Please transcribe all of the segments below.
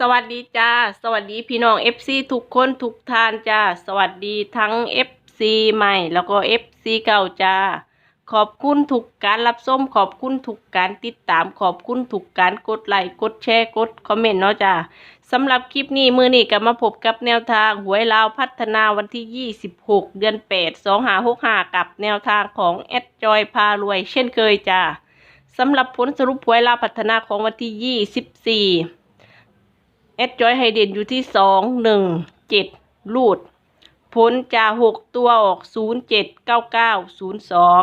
สวัสดีจ้า สวัสดีพี่น้อง FC ทุกคนทุกท่านจ้า สวัสดีทั้ง FC ใหม่แล้วก็ FC เก่าจ้า ขอบคุณทุกการรับชมขอบคุณทุกการติดตามขอบคุณทุกการกดไลค์กดแชร์กดคอมเมนต์เนาะจ้าสำหรับคลิปนี้มือนี้ก็มาพบกับแนวทางหวยลาวพัฒนาวันที่ 26 เดือน 8 2565 กับแนวทางของแอดจอยพารวย เช่นเคยจ้าสำหรับผลสรุปหวยลาวพัฒนาของวันที่ 24 เอสจอยไฮเดนอยู่ที่สองหนึ่งเจ็ดลูด ผลจะหกตัวออกศูนย์เจ็ดเก้าเก้าศูนย์สอง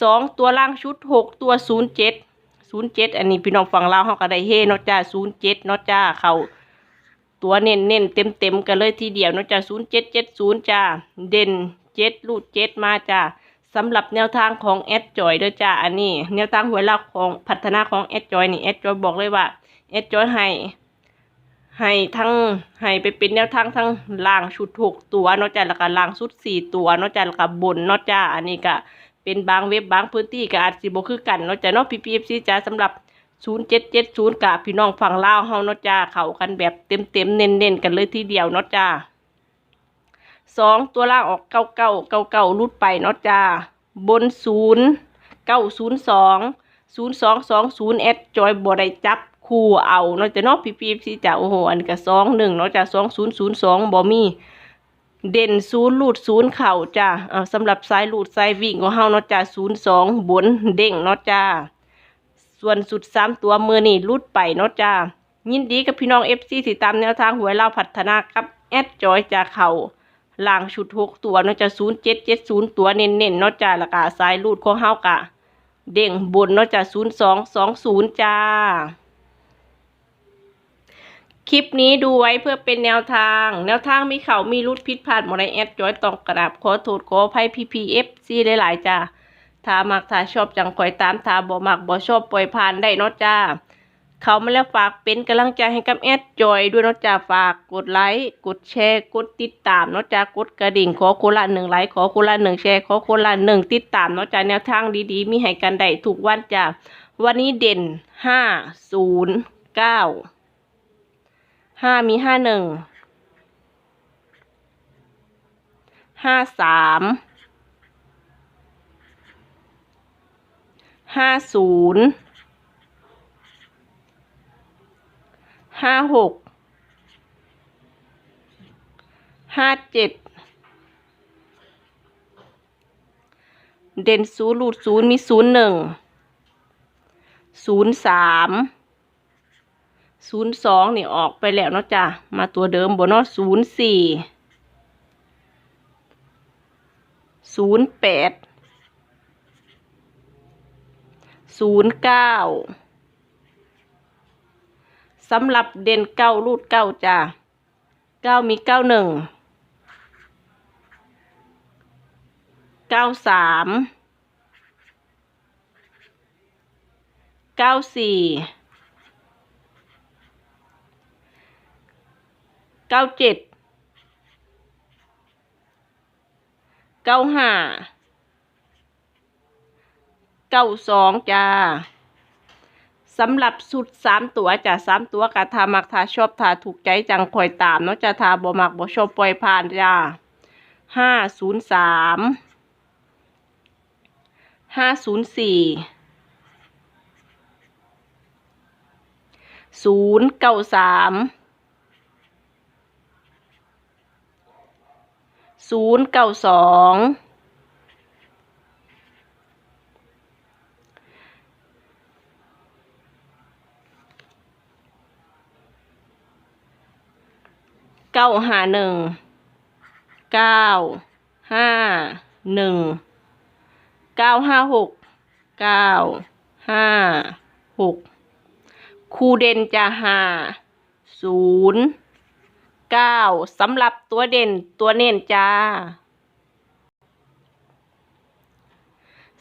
สองตัวล่างชุดหกตัวศูนย์เจ็ดศูนย์เจ็ดอันนี้พี่น้องฝั่งลาวเขาก็ได้เฮเนาะจ้าศูนย์เจ็ดนาะจ้าเขาตัวเน้นเน้นเต็มเต็มกันเลยทีเดียวนาะจ้าศูนย์เจ็ดเจ็ดศูนย์จ้าเด่นเจ็ดลูดเจ็ดมาจ้าสำหรับแนวทางของแอดจอยด้อจ้าอันนี้ แนวทางหัวลาวของพัฒนาของแอดจอยนี่แอดจอยบอกเลยว่าแอดจอยให้ ให้ทั้งให้ไปเป็นแนวทางทั้งล่างชุดหกตัวนาะจ้ะแล้วก็ล่างชุดสี่ตัวนาะจ้ะแล้วก็บนนาะจ้ะอันนี้ก็เป็นบางเว็บบางพื้นที่ก็อาจสิบ่คือกันเนาะจ้ะเนาะ PPFC จ้ะสำหรับ0770กับพี่น้องฝั่งลาวเฮาเนาะจ้ะเข้ากันแบบเต็มๆเน้นๆกันเลยทีเดียวเนาะจ้ะสองตัวล่างออกเก้าเก้าเก้าเก้ารุดไปเนาะจ้ะบนศูนย์เก้าศูนย์สองศูนย์สองสองศูนย์เอสจอยบ่ได้จับ คู่เอาเนาะจะเนาะพีพีซีจ้ะโอ้โหอันนี้ก็สองหนึ่งเนาะจะสองศูนย์ศูนย์สองบ่มีเด่นศูนย์ลูดศูนย์เข่าจ้ะอ่าสำหรับสายลูดสายวิ่งของเฮาเนาะจ้ะศูนย์สองบนเด้งเนาะจ้ะส่วนสุดสามตัวมือนี่ลูดไปเนาะจ้ะยินดีกับพี่น้องเอฟซีติดตามแนวทางหวยเล่าพัฒนากับแอดจอยจ้ะเข่าล่างชุดหกตัวเนาะจ้ะศูนย์เจ็ดเจ็ดศูนย์ตัวเน้นๆเนาะจ้ะแล้วก็สายลูดของเฮากะ เด้งบนเนาะจ้ะศูนย์สองสองศูนย์จ้า คลิปนี้ดูไว้เพื่อเป็นแนวทาง แนวทางมีเขามีรุดพิษพลาดหมดในแอดจอยตองกราบขอโทษขออภัยพีพีเอฟซีหลายๆจ้าถ้ามักถ้าชอบจังคอยตามถ้าบ่มักบ่ชอบปล่อยผ่านได้เนาะจ้า เขามาแล้วฝากเป็นกำลังใจให้กับแอดจอยด้วยเนาะจ้าฝากกดไลค์กดแชร์กดติดตามเนาะจ้ากดกระดิ่งขอคนละหนึ่งไลค์ขอคนละหนึ่งแชร์ขอคนละหนึ่งติดตามเนาะจ้าแนวทางดีๆ มีให้กันได้ทุกวันจ้าวันนี้เด่นห้าศูนย์เก้า ห้ามีห้าหนึ่ง ห้าสาม ห้าศูนย์ ห้าหก ห้าเจ็ด เด่นศูนย์รูดศูนย์มีศูนย์หนึ่ง ศูนย์สาม ศูนย์สองนี่ออกไปแล้วเนาะจ้ะมาตัวเดิมบนเนาะศูนย์สี่ศูนย์แปดศูนย์เก้าสำหรับเด่นเก้ารูดเก้าจ้ะเก้ามีเก้าหนึ่งเก้าสามเก้าสี่ เก้าเจ็ดเก้าห้าเก้าสองจ้าสำหรับสุดสามตัวจ้ะสามตัวกะทามักทาชอบทาถูกใจจังคอยตามเนาะจะทาบ่มักบ่ชอบปล่อยผ่านจ้าห้าศูนย์สามห้าศูนย์สี่ศูนย์เก้าสาม ศูนย์เก้าสองเก้าห้าหนึ่งเก้าห้าหนึ่งเก้าห้าหกเก้าห้าหกคูเดนจะหาศูนย์ เก้าสำหรับตัวเด่นตัวเน้นจ้า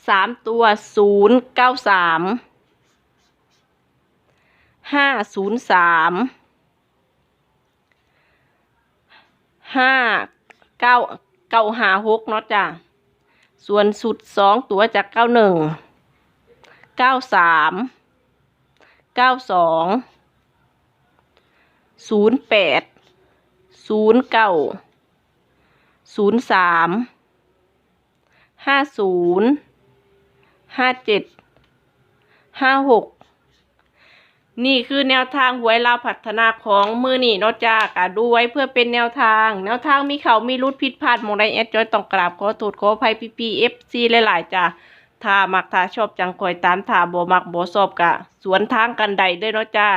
สามตัวศูนย์เก้าสามห้าศูนย์สามห้าเก้าเก้าหาหกเนาะจ้ะส่วนสุดสองตัวจากเก้าหนึ่งเก้าสามเก้าสองศูนย์แปด ศูนย์เก้าศูนย์สามห้าศูนย์ห้าเจ็ดห้าหกนี่คือแนวทางหวยลาวพัฒนาของมือนี่นาะจ้ากะดูไว้เพื่อเป็นแนวทาง แนวทางมีเขามีรุดผิดพลาดมองใดแอดจอยต้องกราบขอโทษขออภัยพีพีเอฟซีหลายๆจ้าถ้ามักถ้าชอบจังคอยตามถ้าบ่มักบ่ชอบกะ สวนทางกันใดเด้เนาะจ้า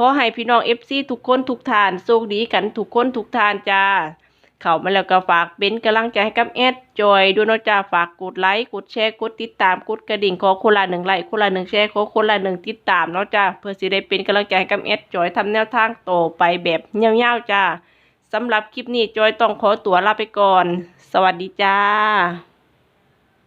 ขอให้พี่น้อง FC ทุกคนทุกทานโชคดีกันทุกคนทุกทานจ้า เข้ามาแล้วก็ฝากเป็นกำลังใจให้กับแอดจอยด้วยนะจ้าฝากกดไลค์กดแชร์กดติดตามกดกระดิ่งขอคนละหนึ่งไลค์คนละหนึ่งแชร์ขอคนละหนึ่งติดตามเนาะจ้าเพื่อสิได้เป็นกำลังใจให้กับแอดจอยทำแนวทางต่อไปแบบเงี้ยวๆจ้าสำหรับคลิปนี้จอยต้องขอตัวลาไปก่อน สวัสดีจ้า